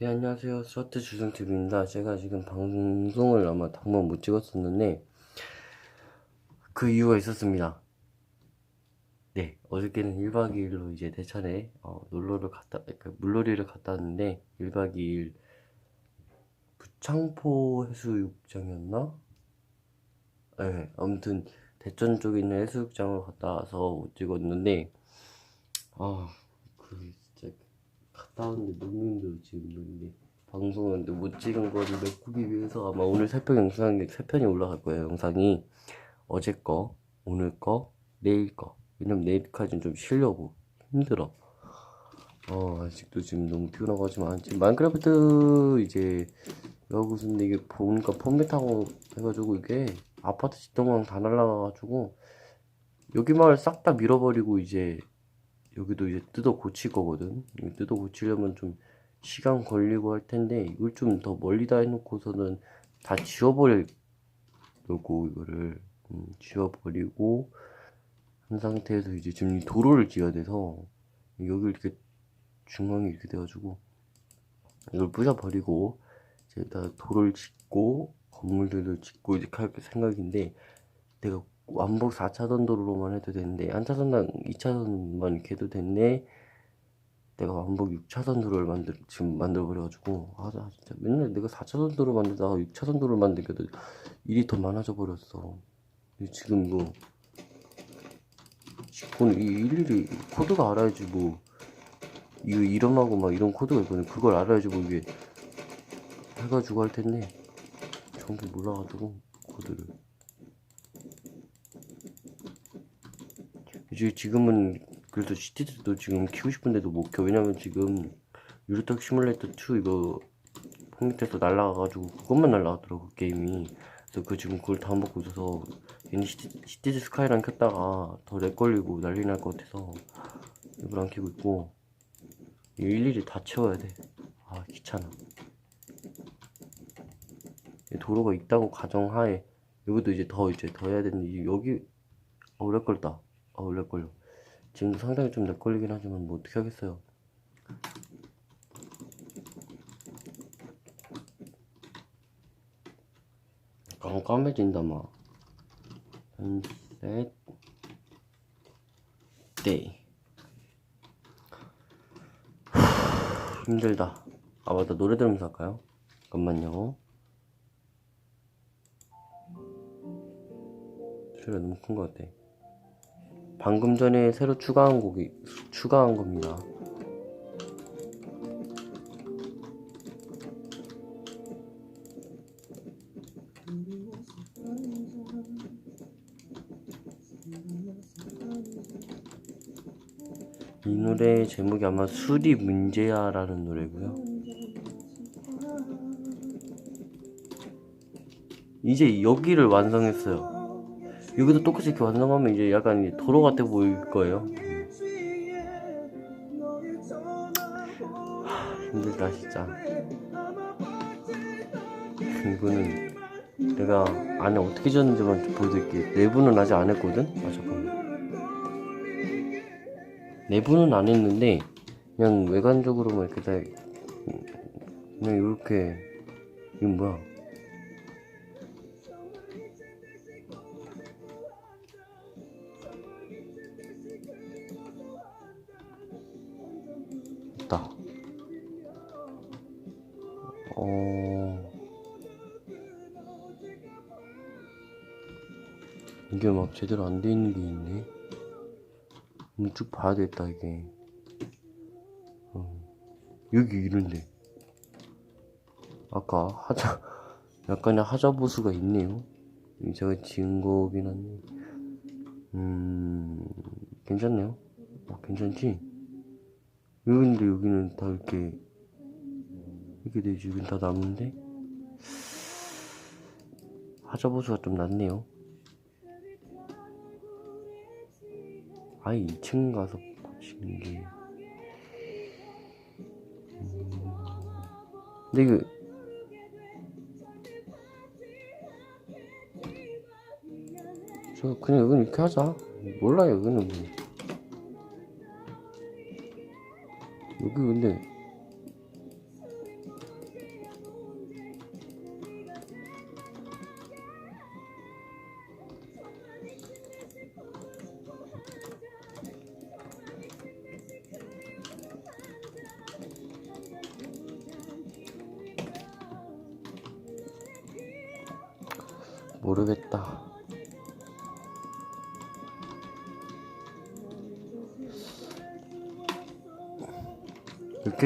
네, 안녕하세요. 스와트 주성TV입니다. 제가 지금 방송을 아마 당번 못 찍었었는데, 그 이유가 있었습니다. 네, 어저께는 1박 2일로 이제 대천에, 어, 놀러를 갔다, 그러니까 물놀이를 갔다 왔는데, 1박 2일 부창포 해수욕장이었나? 네, 아무튼 대천 쪽에 있는 해수욕장을 갔다 와서 못 찍었는데, 아, 그갔 다 왔는데 너무 힘들어 지금 근데 방송하는데 못 찍은 거를 메꾸기 위해서 아마 오늘 세편 영상이 세 편이 올라갈 거예요 영상이. 어제 거 오늘 거 내일 거. 왜냐면 내일까지는 좀 쉬려고 힘들어. 어 아직도 지금 너무 피곤하고 하지만 지금 마인크래프트 이제 여기 근데 이게 보니까 폼맷하고 해가지고 이게 아파트 지동강 다 날라가가지고 여기 마을 싹 다 밀어버리고 이제 여기도 이제 뜯어 고칠 거거든. 뜯어 고치려면 좀 시간 걸리고 할 텐데 이걸 좀 더 멀리다 해놓고서는 다 지워버리려고 이거를 음, 지워버리고 한 상태에서 이제 지금 이 도로를 지어야 돼서 여기 이렇게 중앙이 이렇게 돼가지고 이걸 부셔버리고 이제 다 도로를 짓고 건물들도 짓고 이렇게 할 생각인데 내가 완복 4차선 도로로만 해도 되는데 한 차선당 2차선만 이렇게 해도 됐네. 내가 완복 6차선 도로를 만들 지금 만들어 버려가지고. 아나 진짜 맨날 내가 4차선 도로 만들다가 6차선 도로를 만들게도 일이 더 많아져 버렸어. 지금 뭐 직구는 이 일일이 코드가 알아야지 뭐 이거 이름하고 막 이런 코드가 있거든. 그걸 알아야지 뭐 이게 해가지고 할 텐데. 정확히 몰라가지고 코드를 이제 지금은 그래도 시티즈도 지금 키고 싶은데도 못 켜. 왜냐면 지금 유로톡 시뮬레이터 2 이거 홈밑에서 날라가가지고 그것만 날라가더라고 그 게임이. 그래서 그 지금 그걸 다운받고 있어서 괜히 시티, 시티즈 스카이랑 켰다가 더 렉 걸리고 난리 날 것 같아서 이걸 안 켜고 있고 일일이 다 채워야 돼. 아 귀찮아. 도로가 있다고 가정하에 여기도 이제 더 이제 더 해야 되는데 여기 어렉 걸렸 렉 걸려. 지금 상당히 좀렉 걸리긴 하지만 뭐 어떻게 하겠어요. 깜깜해진다 막. sunset day. 힘들다. 아 맞다 노래 들으면서 할까요? 잠깐만요. 소리가 너무 큰 것 같아. 방금 전에 새로 추가한 곡이 추가한 겁니다. 이 노래 제목이 아마 술이 문제야라는 노래고요. 이제 여기를 완성했어요. 여기도 똑같이 이렇게 완성하면 이제 약간 도로 같아 보일 거예요. 하, 힘들다 진짜. 이거는 내가 안에 어떻게 지었는지만 좀 보여드릴게. 내부는 아직 안 했거든. 아 잠깐만. 내부는 안 했는데 그냥 외관적으로만 이렇게 다 그냥 이렇게 이건 뭐야? 제대로 안 돼 있는 게 있네. 쭉 봐야 겠다 이게. 어. 여기 이런데. 아까 하자, 약간의 하자 보수가 있네요. 이 제가 지은 거긴 한데. 음, 괜찮네요. 어, 괜찮지? 여기인데 여기는 다 이렇게 이렇게 되지 여긴 다 나무인데 하자보수가 좀 낮네요 아예 2층 가서 붙이는 게. 음... 근데 이거 저 그냥 여기는 이렇게 하자. 몰라요 여기는. 뭐 여기 근데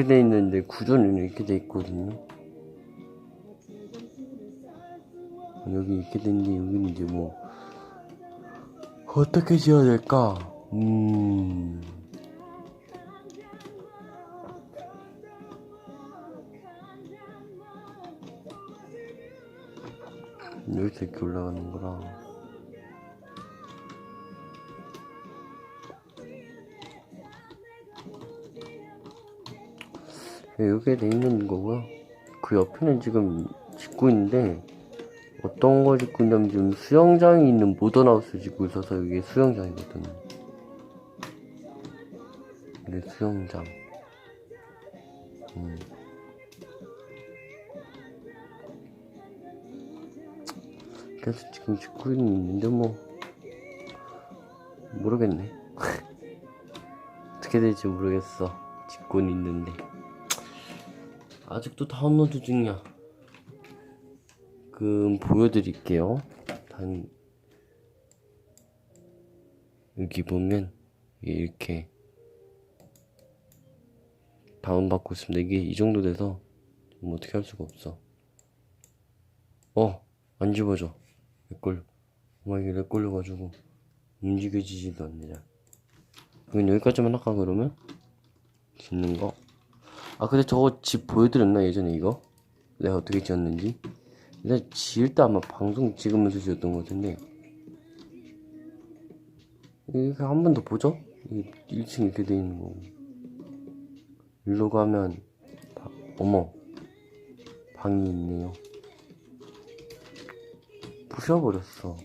이렇게 돼 있는데 구조는 이렇게 돼 있거든요. 여기 이렇게 된 게 여기는 이제 뭐 어떻게 지어야 될까? 음. 여기서 이렇게 올라가는 거라. 여기에 돼 있는 거고요. 그 옆에는 지금 짓고 있는데 어떤 거 짓고 있냐면 지금 수영장이 있는 모던하우스 짓고 있어서 이게 수영장이거든. 이게 수영장. 음. 그래서 지금 짓고 있는데 뭐 모르겠네. 어떻게 될지 모르겠어. 짓고는 있는데 아직도 다운로드 중이야. 그럼 보여드릴게요. 단 여기 보면 이렇게 다운 받고 있습니다. 이게 이 정도 돼서 뭐 어떻게 할 수가 없어. 어, 안 집어져. 렉걸. 엄마 이게 렉 걸려가지고 움직여지지도 않네. 그럼 여기까지만 할까 그러면? 짓는 거. 아 근데 저거 집 보여드렸나 예전에 이거? 내가 어떻게 지었는지? 근데 지을 때 아마 방송 찍으면서 지었던 것 같은데 이렇게 한 번 더 보죠? 이 1층 이렇게 돼 있는 거고 일로 가면 바- 어머 방이 있네요 부셔버렸어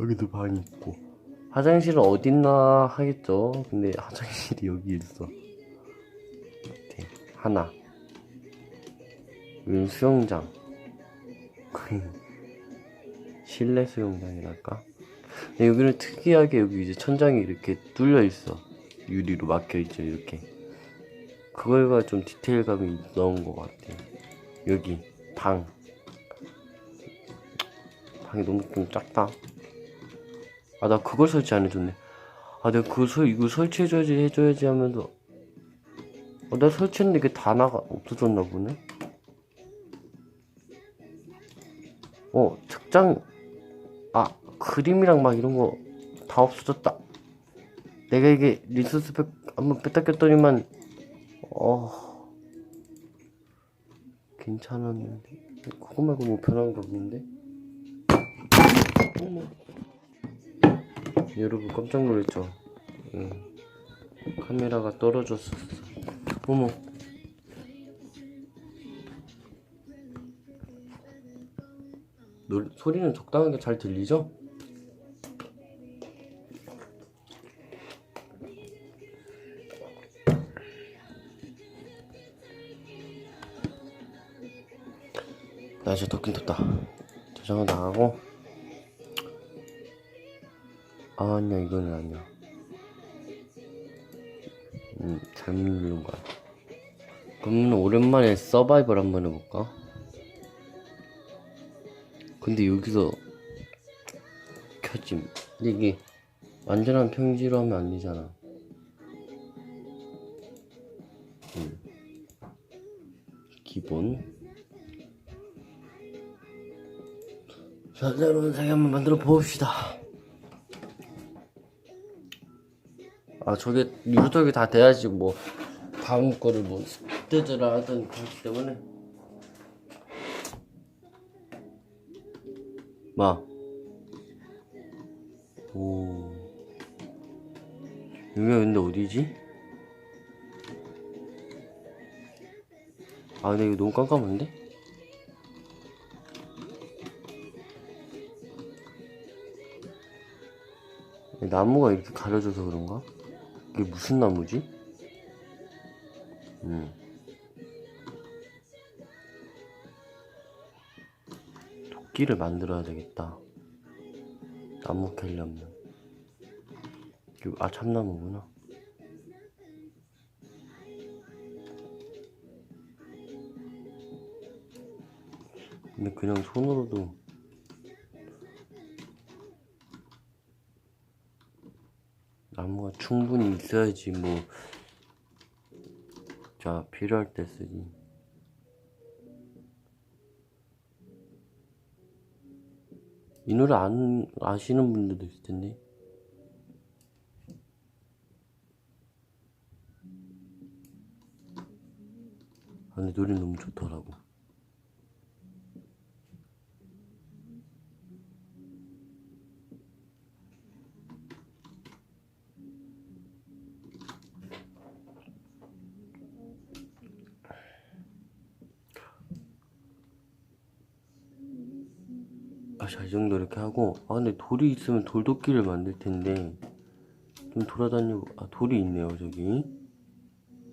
여기도 방이 있고. 화장실은 어딨나 하겠죠. 근데 화장실이 여기 있어. 밑에 하나. 여기 수영장. 거의 실내 수영장이랄까? 근데 여기는 특이하게 여기 이제 천장이 이렇게 뚫려 있어. 유리로 막혀 있죠 이렇게. 그거가 좀 디테일감이 넣은 것 같아 여기 방. 방이 너무 좀 작다 아 나 그걸 설치 안 해줬네. 아 내가 그거 설 이거 설치해줘야지 해줘야지 하면서. 어, 내가 설치했는데 이게 다 나가 없어졌나 보네? 어 책장 아 그림이랑 막 이런 거 다 없어졌다. 내가 이게 리소스 백 한번 뺐다 꼈더니만 어. 괜찮았는데. 그거 말고 뭐 변한 게 없는데? 어머 여러분 깜짝 놀랐죠? 응. 카메라가 떨어졌었어. 어머. 놀, 소리는 적당하게 잘 들리죠? 날씨 덥긴 덥다. 저장은 나가고. 아, 아니야, 이거는 아니야. 음, 잘못 누른 거야. 그러면 오랜만에 서바이벌 한번 해볼까? 근데 여기서 켜짐. 근데 이게 완전한 평지로 하면 안 되잖아. 음. 기본. 자, 새로운 세계 한번 만들어 봅시다. 아 저게 유도적이 다 돼야지 뭐 다음 거를 뭐 습대드라 하든 그렇기 때문에 마. 오. 여기가 근데 어디지? 아 근데 이거 너무 깜깜한데? 나무가 이렇게 가려져서 그런가? 이게 무슨 나무지? 음. 도끼를 만들어야 되겠다. 나무 캘려면. 아, 참나무구나. 근데 그냥 손으로도 충분히 있어야지 뭐, 자, 필요할 때 쓰지. 이 노래 안, 아시는 분들도 있을 텐데. 아, 근데 노래 너무 좋더라고. 자, 이 정도 이렇게 하고. 아, 근데 돌이 있으면 돌도끼를 만들 텐데. 좀 돌아다니고, 아, 돌이 있네요, 저기.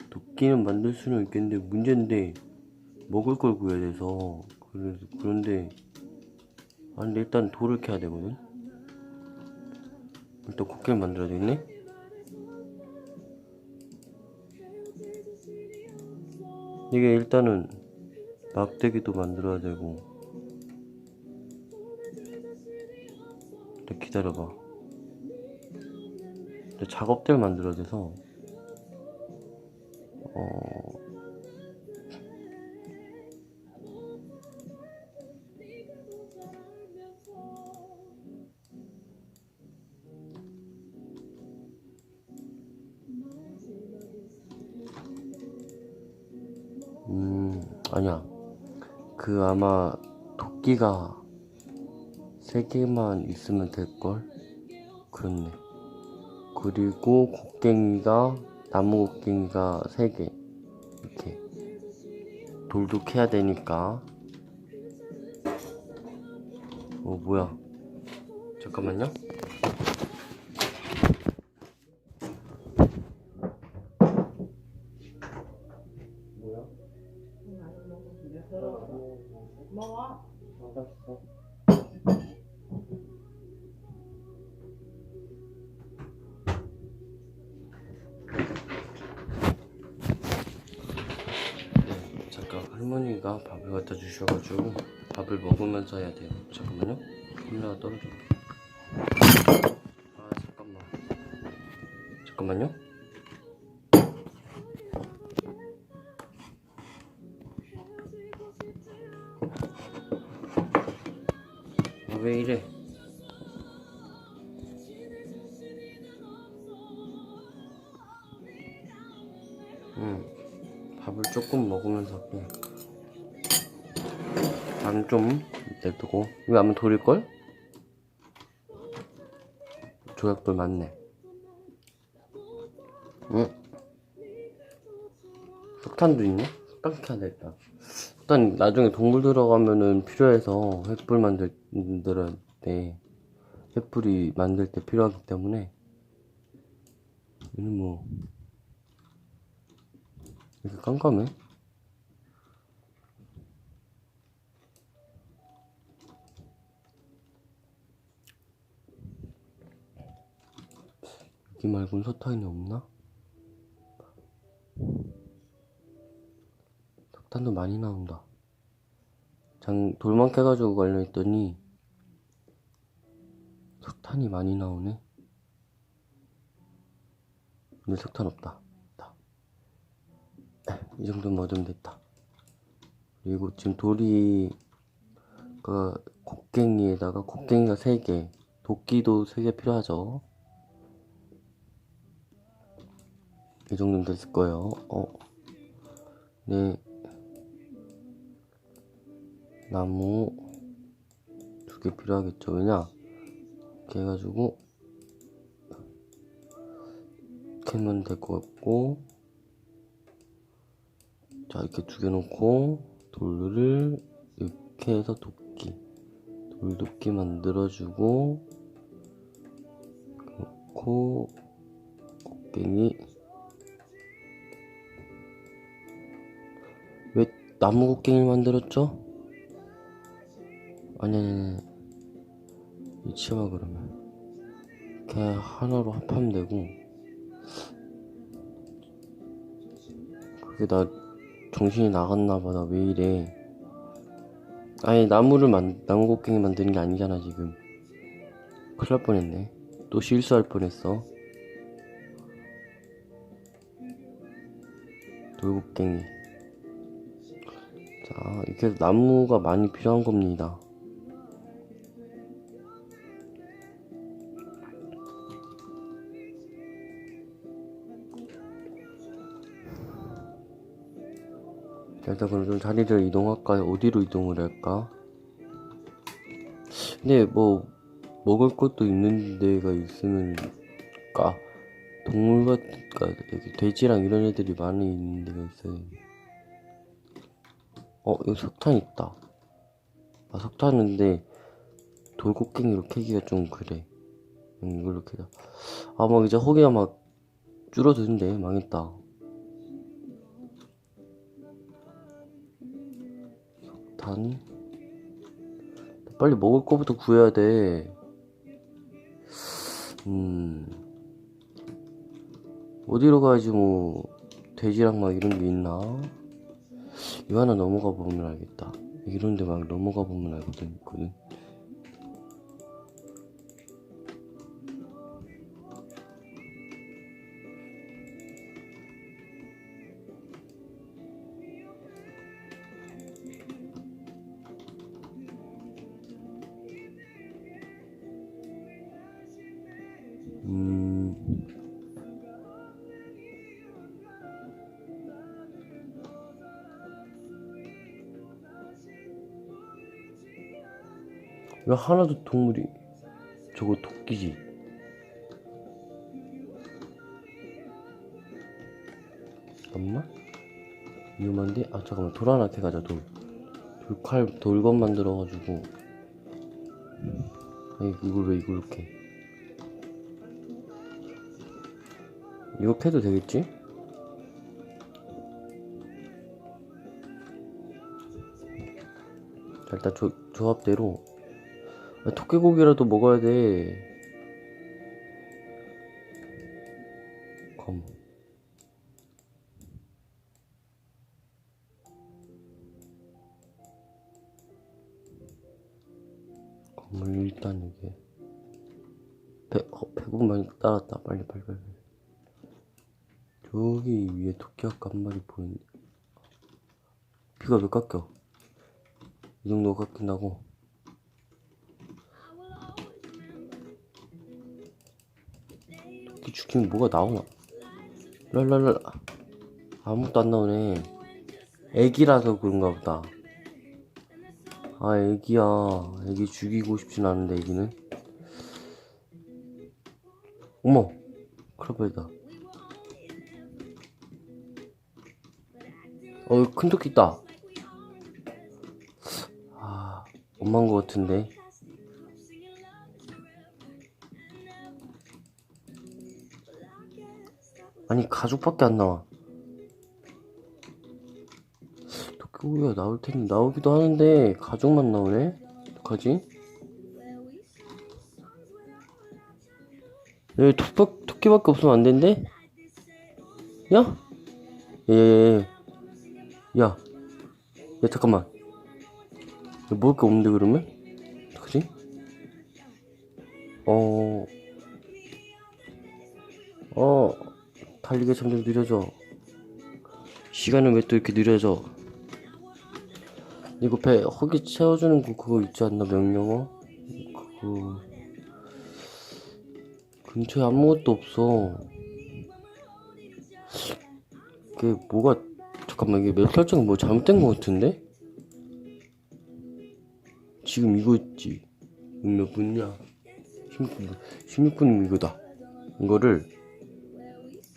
도끼는 만들 수는 있겠는데, 문제인데, 먹을 걸 구해야 돼서. 그런데, 아, 근데 일단 돌을 캐야 되거든? 일단 곡괭이 만들어야 되겠네? 이게 일단은, 막대기도 만들어야 되고. 기다려봐. 작업대를 만들어야 돼서, 어, 음, 아니야. 그 아마 도끼가 세 개만 있으면 될걸? 그렇네. 그리고 곡괭이가, 나무 곡괭이가 세 개. 이렇게. 돌도 캐야 되니까. 어, 뭐야. 잠깐만요. 네, 잠깐 할머니가 밥을 갖다 주셔가지고 밥을 먹으면서 해야 돼요. 잠깐만요. 카메라가 떨어져. 아 잠깐만. 잠깐만요. 아, 왜 이래? 먹으면서 할게. 밥좀 냅두고. 이거 아마 돌릴걸? 조약돌 맞네. 응. 석탄도 있네? 석탄 되겠다. 일단 나중에 동굴 들어가면은 필요해서 횃불 만들, 돼. 횃불이 만들 때 필요하기 때문에. 얘는 뭐, 이렇게 깜깜해? 여기 말고는 석탄이 없나? 석탄도 많이 나온다. 장, 돌만 캐가지고 걸려있더니 석탄이 많이 나오네. 근데 석탄 없다. 다. 이 정도면 얻으면 됐다. 그리고 지금 돌이 그 곡괭이에다가 곡괭이가 3개, 도끼도 3개 필요하죠. 이 정도면 됐을 거예요. 어. 네. 나무 두 개 필요하겠죠. 왜냐? 이렇게 해가지고 캐면 될 것 같고 자 이렇게 두 개 놓고 돌을 이렇게 해서 도끼 돌도끼 만들어주고 놓고 곡괭이 나무 곡괭이 만들었죠? 아니 아니 잊지 마 그러면. 이렇게 하나로 합하면 되고. 그게 나 정신이 나갔나 봐. 나 왜 이래. 아니 나무를 만 나무 곡괭이 만드는 게 아니잖아 지금. 큰일 날 뻔했네. 또 실수할 뻔했어. 돌곡괭이 자 이렇게 나무가 많이 필요한 겁니다 자, 일단 그럼 좀 자리를 이동할까요? 어디로 이동을 할까? 근데 뭐 먹을 것도 있는 데가 있으면 까 동물 같은 그러니까 여기 돼지랑 이런 애들이 많이 있는 데가 있어요. 어 여기 석탄 있다. 아 석탄인데 돌곡괭이로 캐기가 좀 그래. 음, 이걸로 캐다. 아막 이제 허기가 막 줄어드는데 망했다. 단 빨리 먹을 거부터 구해야 돼. 음 어디로 가야지 뭐 돼지랑 막 이런 게 있나? 이거 하나 넘어가 보면 알겠다. 이런 데 막 넘어가 보면 알거든 있거든. 왜 하나도 동물이 저거 토끼지? 잠깐만 위험한데? 아 잠깐만 돌 하나 캐가자 돌 돌칼 돌건 만들어가지고 아니 이걸 왜 이걸 캐 이거 캐도 되겠지? 자, 일단 조, 조합대로 아, 토끼고기라도 먹어야 돼. 검. 검을 일단 이게 배, 어, 많이 따랐다. 빨리 빨리 빨리. 저기 위에 토끼 아까 한 마리 보이는데 피가 왜 깎여? 이 정도 깎인다고? 토끼 죽이면 뭐가 나오나? 랄랄랄. 아무것도 안 나오네. 애기라서 그런가 보다. 아 애기야. 애기 죽이고 싶진 않은데 애기는. 어머. 크라벨이다. 어, 큰 토끼 있다. 아, 엄마인 것 같은데. 아니, 가족밖에 안 나와. 토끼고기가 나올 텐데, 나오기도 하는데, 가족만 나오네? 어떡하지? 왜 토끼, 토끼밖에 없으면 안 된대? 야? 예, 예, 예. 야, 야 잠깐만. 야, 먹을 게 없는데 그러면? 어떡하지? 어, 어, 달리기가 점점 느려져. 시간은 왜 또 이렇게 느려져? 이거 배 허기 채워주는 거 그거 있지 않나 명령어? 그거 근처에 아무것도 없어. 그게 뭐가 잠깐만 이게 맵 설정 뭐 잘못된 거 같은데? 지금 이거 있지 몇 분이야? 16분 16분 이거다 이거를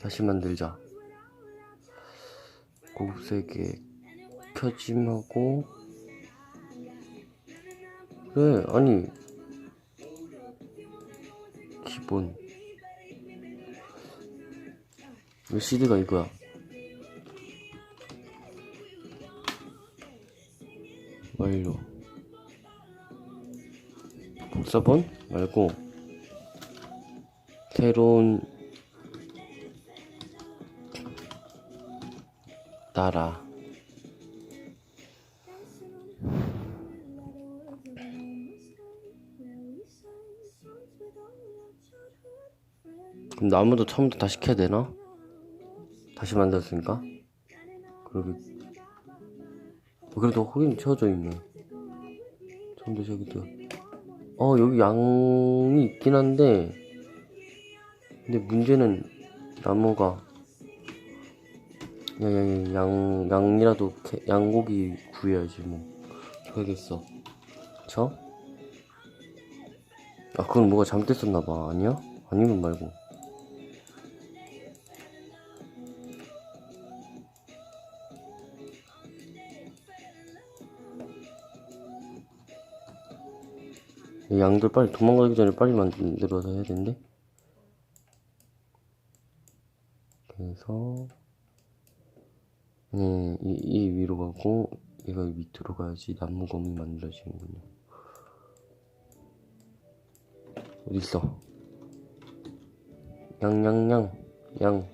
다시 만들자. 고급세계 켜짐하고 그래 아니 기본. 왜 CD가 이거야? 완료 복사본? 말고 새로운 따라 그럼 나무도 처음부터 다 시켜야 되나? 다시 만들었으니까? 그러게 어, 그래도 거기는 채워져 있네 처음부터 저기도 어 여기 양이 있긴 한데 근데 문제는 나무가 야, 야, 야, 양, 양이라도, 캐- 양고기 구해야지, 뭐. 해야겠어. 그쵸? 아, 그건 뭐가 잘못됐었나봐. 아니야? 아니면 말고. 이 양들 빨리 도망가기 전에 빨리 만들어서 해야 되는데. 그래서, 네, 이, 가고, 얘가 밑으로 가야지 나무검이 만들어지는군요. 어딨어? 양, 양, 양, 양.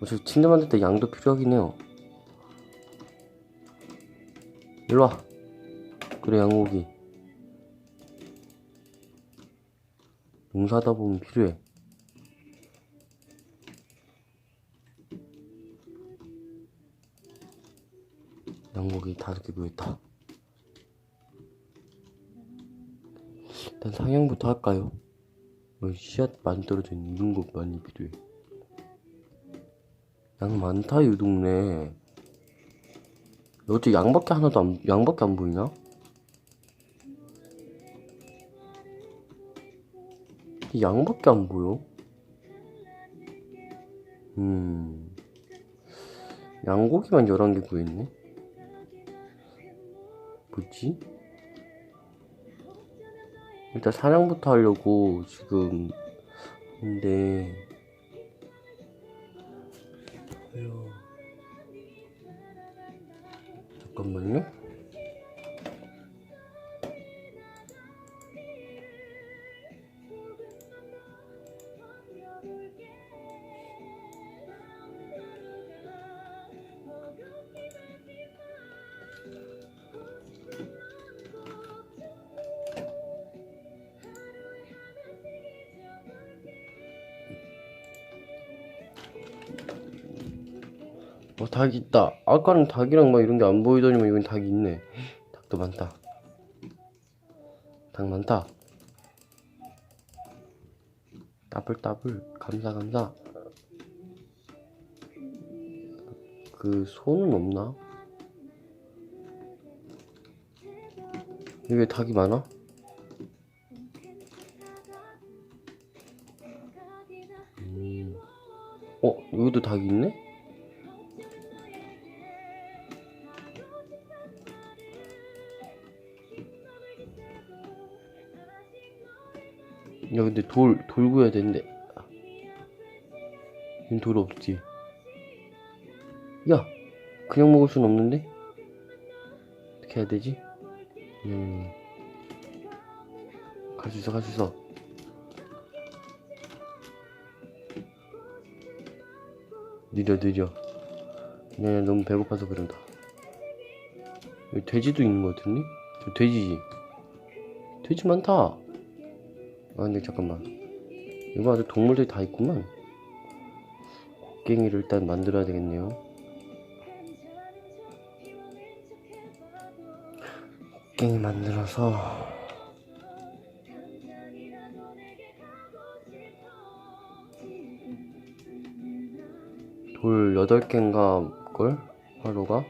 어차피 침대 만들 때 양도 필요하긴 해요. 일로 와. 그래, 양고기. 농사하다 보면 필요해. 양고기 다섯 개 구했다. 일단 상향부터 할까요? 어, 씨앗 많이 떨어져 있는 이런 거 많이 필요해. 양 많다 이 동네. 어째 양밖에 하나도 안 양밖에 안 보이나? 이 양밖에 안 보여. 음. 양고기만 11개 구했네. 뭐지? 일단 사냥부터 하려고 지금 근데. 잠깐만요. 어, 닭 있다. 아까는 닭이랑 막 이런 게 안 보이더니만 이건 닭이 있네. 닭도 많다. 닭 많다. 따블 따블 감사 감사. 그 소는 없나? 왜 닭이 많아? 음. 어 여기도 닭이 있네? 근데 돌, 돌 구해야 되는데. 여긴 돌 없지. 야! 그냥 먹을 순 없는데? 어떻게 해야 되지? 음. 갈 수 있어 갈 수 있어. 느려 느려. 그냥 너무 배고파서 그런다. 여기 돼지도 있는 것 같은데? 저 돼지지. 돼지 많다 아 근데 잠깐만 이거 아주 동물들이 다 있구만 곡괭이를 일단 만들어야 되겠네요 곡괭이 만들어서 돌 8개인가 걸? 하루가?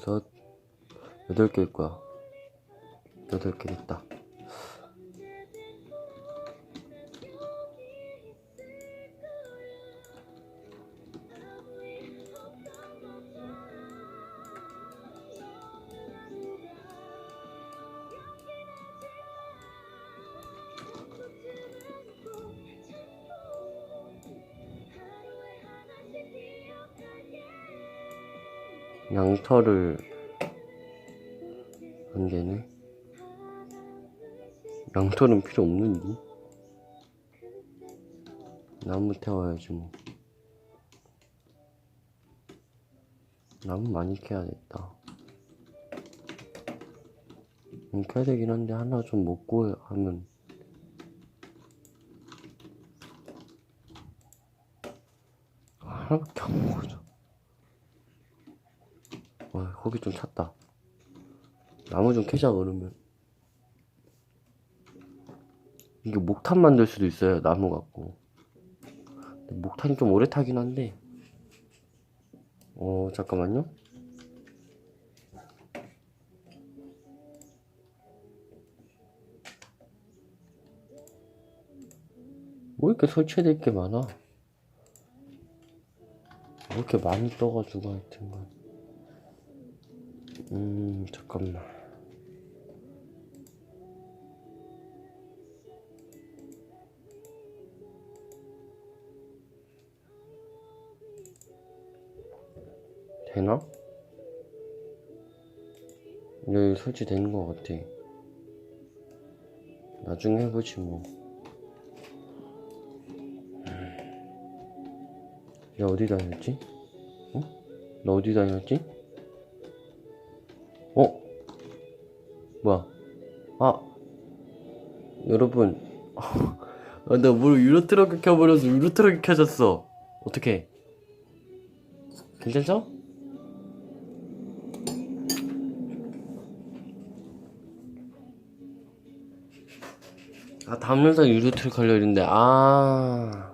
여섯, 여덟 개일 거야. 여덟 개 됐다. 양털을 안 되네. 양털은 필요 없는데? 나무 태워야지 뭐. 나무 많이 캐야겠다. 음, 캐야 되긴 한데 하나 좀 먹고 하면 하나밖에 안 먹어져. 와, 거기 좀 찼다. 나무 좀 캐자 그러면. 이게 목탄 만들 수도 있어요, 나무 갖고. 목탄이 좀 오래 타긴 한데. 어, 잠깐만요. 뭐 이렇게 설치해야 될게 많아? 왜 이렇게 많이 떠가지고 하여튼간. 음, 잠깐만. 되나? 여기 설치되는 것 같아. 나중에 해보지 뭐. 야 어디 다녔지? 어? 너 어디 다녔지? 뭐야? 아 여러분 아, 나물 유로트럭 켜버려서 유로트럭이 켜졌어 어떡해 괜찮죠? 아 다음 영상 유로트럭 걸려 있는데 아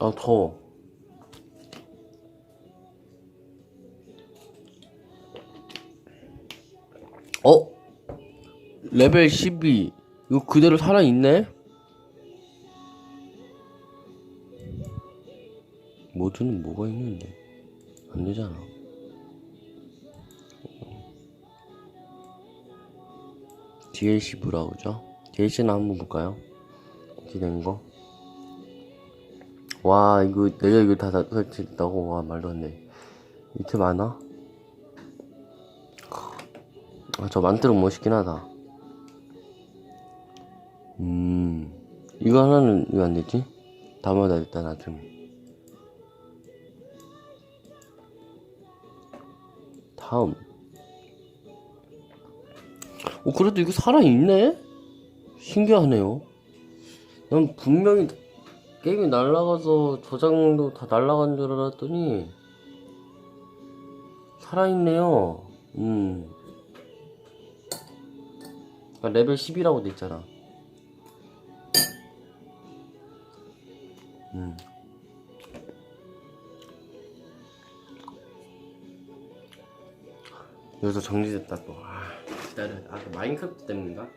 아, 더워. 레벨 12. 이거 그대로 살아있네? 모드는 뭐가 있는데? 안 되잖아. DLC 브라우저? DLC나 한번 볼까요? 이렇게 된 거. 와 이거 내가 이거 다, 다 설치했다고 와 말도 안돼 이렇게 많아? 아, 저 만들어 멋있긴 하다 이거 하나는 왜 안 되지? 담아다 일단 나중에 다음 어 그래도 이거 살아있네? 신기하네요 난 분명히 게임이 날라가서 저장도 다 날라간 줄 알았더니 살아있네요. 음. 아, 레벨 10이라고 돼 있잖아. 음. 여기서 정리됐다 또. 아, 기다려. 아, 그 마인크래프트 때문인가?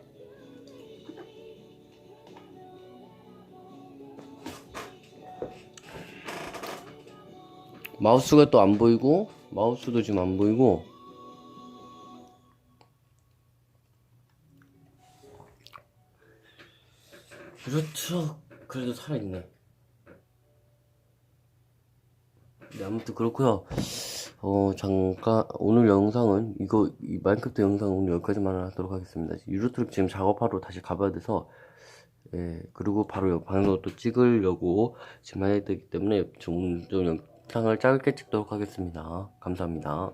마우스가 또 안 보이고 마우스도 지금 안 보이고 그렇죠 그래도 살아있네 네, 아무튼 그렇고요. 어 잠깐 오늘 영상은 이거 이 마인크래프트 영상 오늘 여기까지만 하도록 하겠습니다. 유로트릭 지금 작업하러 다시 가봐야 돼서 예 그리고 바로 방송을 또 찍으려고 지금 해야 되기 때문에 좀, 좀 영상을 짧게 찍도록 하겠습니다. 감사합니다